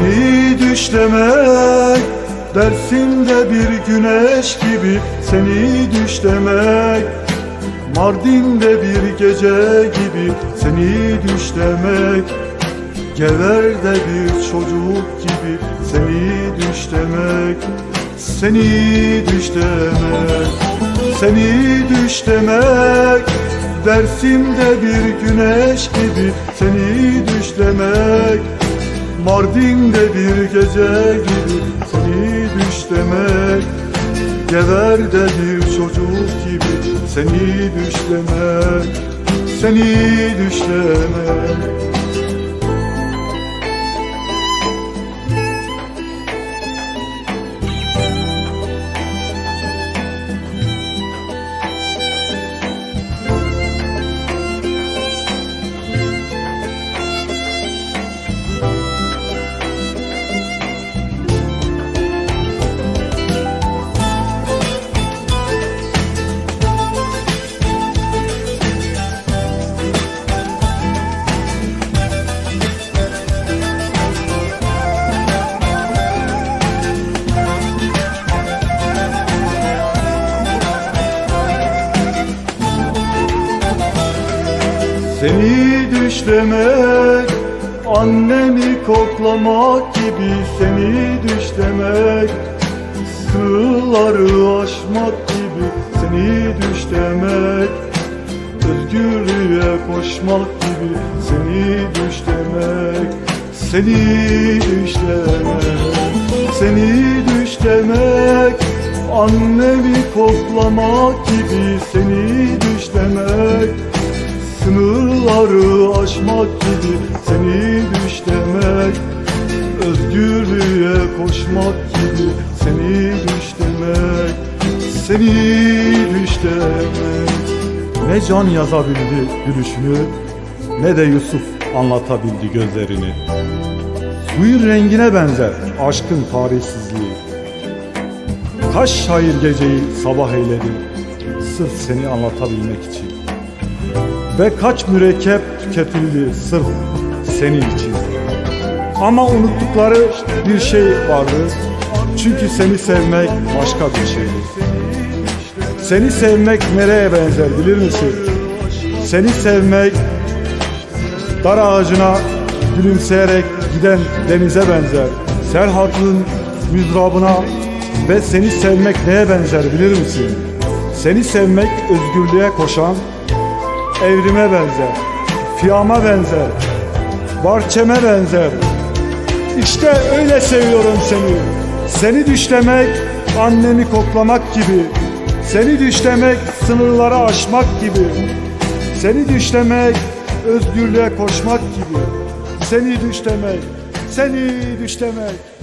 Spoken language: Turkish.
Seni düşlemek Dersimde bir güneş gibi Seni düşlemek Mardin'de bir gece gibi Seni düşlemek Gever'de bir çocuk gibi Seni düşlemek Seni düşlemek Seni düşlemek Dersimde bir güneş gibi Seni düşlemek Mardin'de bir gece gibi seni düşlemek Gever'de bir çocuk gibi seni düşlemek Seni düşlemek Seni düşlemek Annemi koklamak gibi seni düşlemek Sığları aşmak gibi seni düşlemek Özgürlüğe koşmak gibi seni düşlemek Seni düşlemek Seni düşlemek Annemi koklamak gibi seni düşlemek Sınırları aşmak gibi seni düşlemek Özgürlüğe koşmak gibi seni düşlemek Seni düşlemek Ne can yazabildi gülüşünü ne de Yusuf anlatabildi gözlerini. Suyun rengine benzer aşkın tarihsizliği. Kaç şair geceyi sabah eyledi sırf seni anlatabilmek için. Ve kaç mürekkep tüketildi sırf senin için. Ama unuttukları bir şey vardı. Çünkü seni sevmek başka bir şeydi. Seni sevmek nereye benzer bilir misin? Seni sevmek dar ağacına gülümseyerek giden denize benzer. Serhat'ın müzrabına ve seni sevmek neye benzer bilir misin? Seni sevmek özgürlüğe koşan evrime benzer. Fiyama benzer. Barçeme benzer. İşte öyle seviyorum seni. Seni düşlemek, annemi koklamak gibi. Seni düşlemek, sınırları aşmak gibi. Seni düşlemek, özgürlüğe koşmak gibi. Seni düşlemek, seni düşlemek.